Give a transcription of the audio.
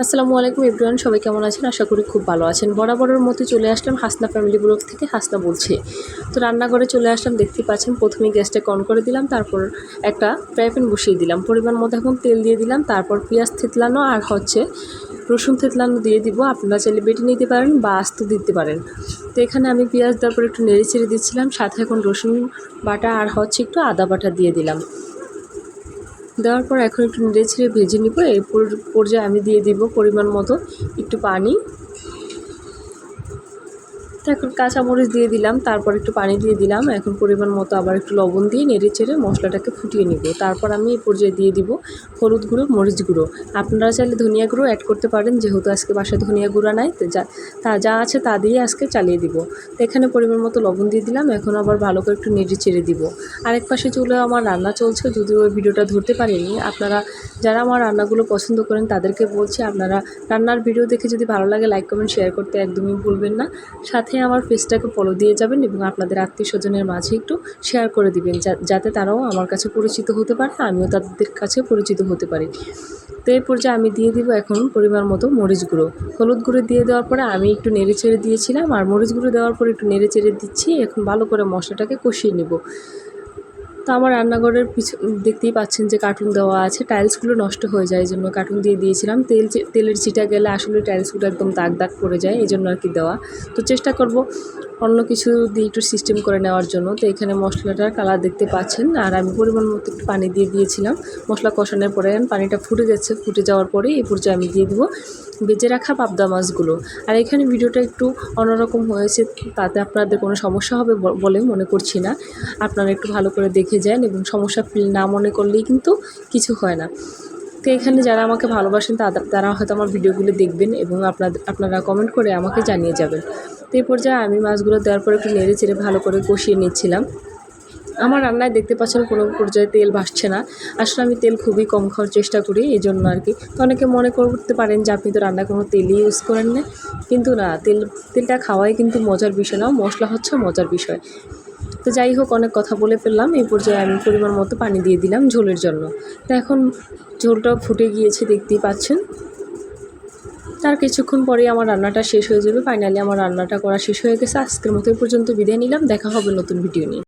আসসালামু আলাইকুম এভরিওয়ান, সবাই কেমন আছেন? আশা করি খুব ভালো আছেন। বরাবরের মতো চলে আসলাম হাসনা ফ্যামিলি ব্লগ থেকে হাসনা বলছি। তো রান্নাঘরে চলে আসলাম দেখতে পাচ্ছেন প্রথমে গ্যাসটাকে অন করে দিলাম, তারপর একটা ফ্রাই প্যান বসিয়ে দিলাম। পরিমাণ মতো এখন তেল দিয়ে দিলাম, তারপর পেঁয়াজ থেতলানো আর হচ্ছে রসুন থেতলানো দিয়ে দিব। আপনারা চাইলে বেটে নিতে পারেন বা আস্ত দিতে পারেন। তো এখানে আমি পেঁয়াজ দেওয়ার পর একটু নেড়ে ছেড়ে দিচ্ছিলাম, সাথে এখন রসুন বাটা আর হচ্ছে একটু আদা বাটা দিয়ে দিলাম। দেওয়ার পর এখন একটু নেড়ে ছেড়ে ভেজে নিব। এই পর- পর্যায়ে আমি দিয়ে দিব পরিমাণ মতো একটু পানি। তো এখন কাঁচামরিচ দিয়ে দিলাম, তারপর একটু পানি দিয়ে দিলাম। এখন পরিমাণ মতো আবার একটু লবণ দিয়ে নেড়ে চেড়ে মশলাটাকে ফুটিয়ে নিব। তারপর আমি এই পর্যায়ে দিয়ে দিব হলুদ গুঁড়ো, মরিচ গুঁড়ো। আপনারা চাইলে ধনিয়া গুঁড়ো অ্যাড করতে পারেন, যেহেতু আজকে বাসায় ধনিয়া গুঁড়া নাই, তো যা, তা যা আছে তা দিয়ে আজকে চালিয়ে দিব। তো এখানে পরিমাণ মতো লবণ দিয়ে দিলাম, এখন আবার ভালো করে একটু নেড়ে চেড়ে দিব। আরেক পাশে চলে আমার রান্না চলছে, যদিও ওই ভিডিওটা ধরতে পারিনি। আপনারা যারা আমার রান্নাগুলো পছন্দ করেন, তাদেরকে বলছি আপনারা রান্নার ভিডিও দেখে যদি ভালো লাগে লাইক কমেন্ট শেয়ার করতে একদমই ভুলবেন না। সাথে আমার পেজটাকে ফলো দিয়ে যাবেন এবং আপনাদের আত্মীয় স্বজনের মাঝে একটু শেয়ার করে দিবেন যাতে তারাও আমার কাছে পরিচিত হতে পারে, আমিও তাদের কাছে পরিচিত হতে পারি। তো এই পর্যায়ে আমি দিয়ে দিব এখন পরিমাণ মতো মরিচ গুঁড়ো। হলুদ গুঁড়ো দিয়ে দেওয়ার পরে আমি একটু নেড়ে চেড়ে দিয়েছিলাম, আর মরিচ গুঁড়ো দেওয়ার পরে একটু নেড়ে চেড়ে দিচ্ছি, এখন ভালো করে মশলাটাকে কষিয়ে নেব। তো আমার রান্নাঘরের পিছু দেখতেই পাচ্ছেন যে কার্টুন দেওয়া আছে টাইলসগুলো নষ্ট হয়ে যায়, এই জন্য কার্টুন দিয়ে দিয়েছিলাম। তেল তেলের চিটা গেলে আসলে টাইলসগুলো একদম দাগ দাগ পড়ে যায়, এই জন্য আর কি দেওয়া। তো চেষ্টা করব অন্য কিছু দিয়ে একটু সিস্টেম করে নেওয়ার জন্য। তো এখানে মশলাটার কালার দেখতে পাচ্ছেন। আর আমি পরিমাণ মতো একটু পানি দিয়ে দিয়েছিলাম। মশলা কষানোর পরে পানিটা ফুটে যাচ্ছে। ফুটে যাওয়ার পরে এই পর্যায়ে আমি দিয়ে দেবো বেজে রাখা পাবদা মাছগুলো। আর এখানে ভিডিওটা একটু অন্যরকম হয়েছে, তাতে আপনাদের কোনো সমস্যা হবে বলে মনে করছি না। আপনারা একটু ভালো করে দেখে যান এবং সমস্যা ফিল না মনে করলেই কিন্তু কিছু হয় না। তো এখানে যারা আমাকে ভালোবাসেন তারা তারা হয়তো আমার ভিডিওগুলো দেখবেন এবং আপনাদের আপনারা কমেন্ট করে আমাকে জানিয়ে যাবেন। তো এই পর্যায়ে আমি মাছগুলো দেওয়ার পর একটু নেড়ে চেড়ে ভালো করে কষিয়ে নিচ্ছিলাম। আমার রান্নায় দেখতে পাচ্ছেন কোনো পর্যায়ে তেল ভাসছে না। আসলে আমি তেল খুবই কম খাওয়ার চেষ্টা করি এই জন্য আর কি। তো অনেকে মনে করতে পারেন যে আপনি তো রান্নায় কোনো তেলই ইউজ করেন না। কিন্তু না, তেল, তেলটা খাওয়াই কিন্তু মজার বিষয় না, মশলা হচ্ছে মজার বিষয়। তো যাই হোক, অনেক কথা বলে ফেললাম। এই পর্যায়ে আমি পরিমাণ মতো পানি দিয়ে দিলাম ঝোলের জন্য। তো এখন ঝোলটাও ফুটে গিয়েছে, দেখতেই পাচ্ছেন। তার কিছুক্ষণ পরেই আমার রান্নাটা শেষ হয়ে যাবে। ফাইনালি আমার রান্নাটা করা শেষ হয়ে গেছে। আজকের মতো পর্যন্ত বিদায় নিলাম। দেখা হবে নতুন ভিডিও নিয়ে।